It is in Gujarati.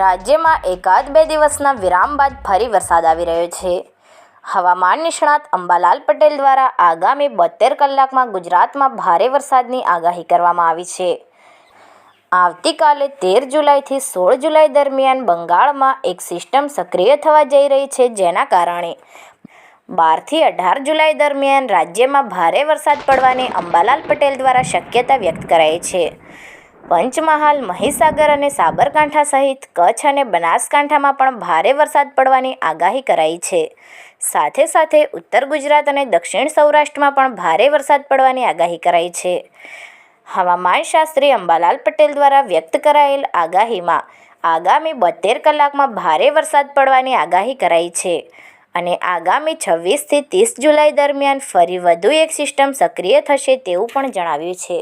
રાજ્યમાં એકાદ બે દિવસના વિરામ બાદ ફરી વરસાદ આવી રહ્યો છે. હવામાન નિષ્ણાત અંબાલાલ પટેલ દ્વારા આગામી બોતેર કલાકમાં ગુજરાતમાં ભારે વરસાદની આગાહી કરવામાં આવી છે. આવતીકાલે તેર જુલાઈથી સોળ જુલાઈ દરમિયાન બંગાળમાં એક સિસ્ટમ સક્રિય થવા જઈ રહી છે જેના કારણે બારથી અઢાર જુલાઈ દરમિયાન રાજ્યમાં ભારે વરસાદ પડવાની અંબાલાલ પટેલ દ્વારા શક્યતા વ્યક્ત કરાઈ છે. પંચમહાલ, મહીસાગર અને સાબરકાંઠા સહિત કચ્છ અને બનાસકાંઠામાં પણ ભારે વરસાદ પડવાની આગાહી કરાઈ છે. સાથે સાથે ઉત્તર ગુજરાત અને દક્ષિણ સૌરાષ્ટ્રમાં પણ ભારે વરસાદ પડવાની આગાહી કરાઈ છે. હવામાનશાસ્ત્રી અંબાલાલ પટેલ દ્વારા વ્યક્ત કરાયેલ આગાહીમાં આગામી બોતેર કલાકમાં ભારે વરસાદ પડવાની આગાહી કરાઈ છે અને આગામી છવ્વીસથી ત્રીસ જુલાઈ દરમિયાન ફરી વધુ એક સિસ્ટમ સક્રિય થશે તેવું પણ જણાવ્યું છે.